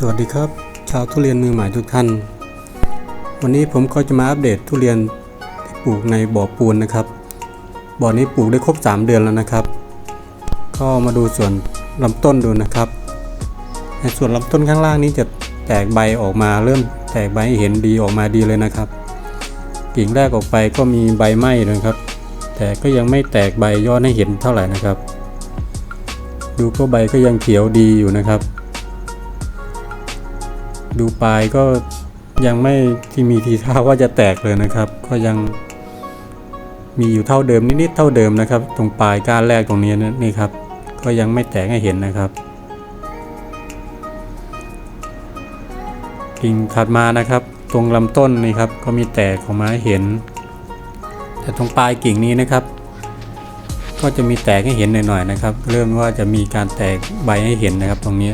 สวัสดีครับ ชาวทุเรียนมือใหม่ทุกท่าน วันนี้ผมก็จะมาอัปเดตทุเรียนที่ปลูกในบ่อปูนนะครับ บ่อนี้ปลูกได้ครบ 3 เดือนแล้วนะครับ ก็มาดูส่วนลำต้นดูนะครับในส่วนลำต้นข้างล่างนี้จะแตกใบออกมาเริ่มแตกใบเห็นดีออกมาดีเลยนะครับ กิ่งแรกออกไปก็มีใบไหม้นะครับ แต่ก็ยังไม่แตกใบยอดให้เห็นเท่าไหร่นะครับ ดูก็ใบก็ยังเขียวดีอยู่นะครับ ดูปลายก็ยังไม่ที่มีทีท่าว่าจะแตกเลยนะครับ ก็ยังมีอยู่เท่าเดิมนิดๆเท่าเดิมนะครับ ตรงปลายก้านแรกตรงนี้นี่ครับ ก็ยังไม่แตกให้เห็นนะครับ กิ่งถัดมานะครับ ตรงลำต้นนี่ครับ ก็มีแตกออกมาให้เห็น แต่ตรงปลายกิ่งนี้นะครับ ก็จะมีแตกให้เห็นหน่อยๆนะครับ เริ่มว่าจะมีการแตกใบให้เห็นนะครับ ตรงนี้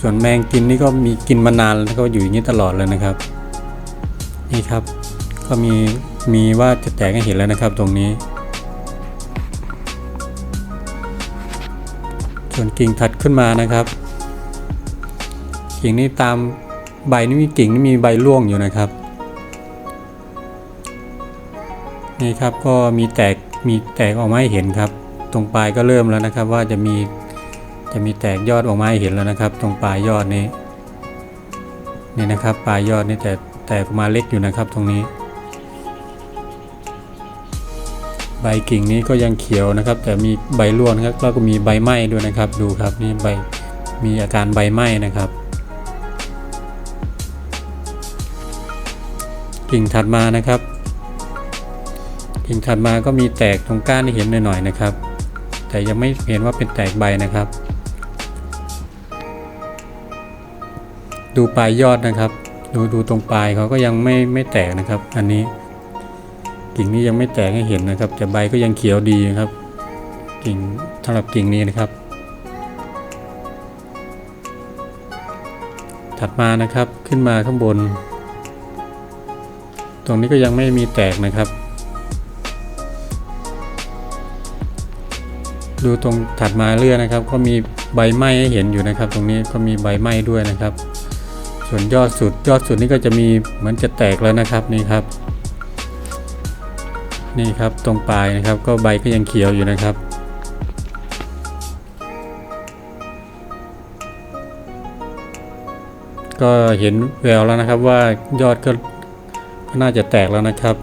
ส่วนแมงกินนี่ก็มีกินมานานแล้วก็อยู่อย่างนี้ตลอดเลยนะครับ นี่ครับ ก็มีมีว่าจะแตกให้เห็นแล้วนะครับตรงนี้ ส่วนกิ่งถัดขึ้นมานะครับ กิ่งนี้ตามใบนี่มีกิ่งนี่มีใบร่วงอยู่นะครับ นี่ครับก็มีแตกมีแตกออกมาให้เห็นครับ ตรงปลายก็เริ่มแล้วนะครับ ว่าจะมี จะมีแตกยอดออกมาให้เห็นแล้วนะครับ ตรงปลายยอดนี้นี่นะครับ ปลายยอดนี่แต่แตกออกมาเล็กอยู่นะครับตรงนี้ ใบกิ่งนี้ก็ยังเขียวนะครับ แต่มีใบร่วงนะครับแล้วก็มีใบไหม้ด้วยนะครับ ดูครับนี่ใบมีอาการใบไหม้นะครับ กิ่งถัดมานะครับ กิ่งถัดมาก็มีแตกตรงก้านที่เห็นหน่อยๆนะครับ แต่ยังไม่เห็นว่าเป็นแตกใบนะครับ ดูปลายยอดนะครับ ดูดูตรงปลายเขาก็ยังไม่ไม่แตกนะครับ อันนี้ กิ่งนี้ยังไม่แตกให้เห็นนะครับ แต่ใบก็ยังเขียวดีครับ กิ่งสำหรับกิ่งนี้นะครับ ถัดมานะครับขึ้นมาข้างบน ตรงนี้ก็ยังไม่มีแตกนะครับ ดูตรงถัดมาเรื่อยนะครับ ก็มีใบไหม้ให้เห็นอยู่นะครับ ตรงนี้ก็มีใบไหม้ด้วยนะครับ ส่วนยอดสุดยอดสุดนี่ก็จะมีเหมือนจะแตกแล้วนะครับนี่ครับ นี่ครับตรงปลายนะครับ ก็ใบก็ยังเขียวอยู่นะครับ ก็เห็นแววแล้วนะครับว่ายอดก็น่าจะแตกแล้วนะครับ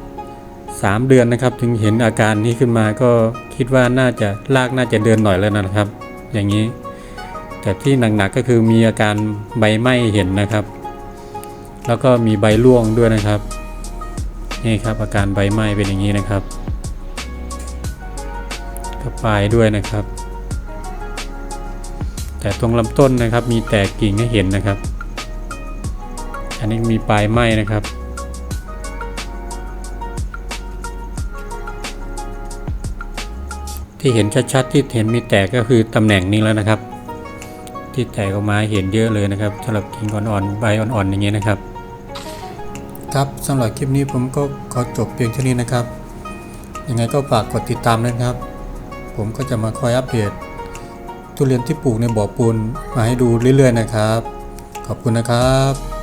3 เดือนนะครับถึงเห็นอาการนี้ขึ้นมาก็คิดว่าน่าจะลากน่าจะเดินหน่อยแล้วนะครับ อย่างนี้แต่ที่หนักๆก็คือมีอาการใบไหม้เห็นนะครับ แล้วก็มีใบร่วงด้วยนะครับ นี่ครับอาการใบไหม้เป็นอย่างนี้นะครับกับปลายด้วยนะครับ แต่ตรงลำต้นนะครับมีแตกกิ่งให้เห็นนะครับ อันนี้มีปลายไหม้นะครับที่เห็นชัดๆที่เห็นมีแตกก็คือตำแหน่งนี้แล้วนะครับ ที่แตกออกมาเห็นเยอะเลยนะครับสำหรับกิ่งอ่อนๆใบอ่อนๆอย่างเงี้ยนะครับ ครับสำหรับคลิปนี้ผมก็ขอจบเพียงเท่านี้นะครับ ยังไงก็ฝากกดติดตามด้วยนะครับ ผมก็จะมาคอยอัปเดตทุเรียนที่ปลูกในบ่อปูนมาให้ดูเรื่อยๆนะครับ ขอบคุณนะครับ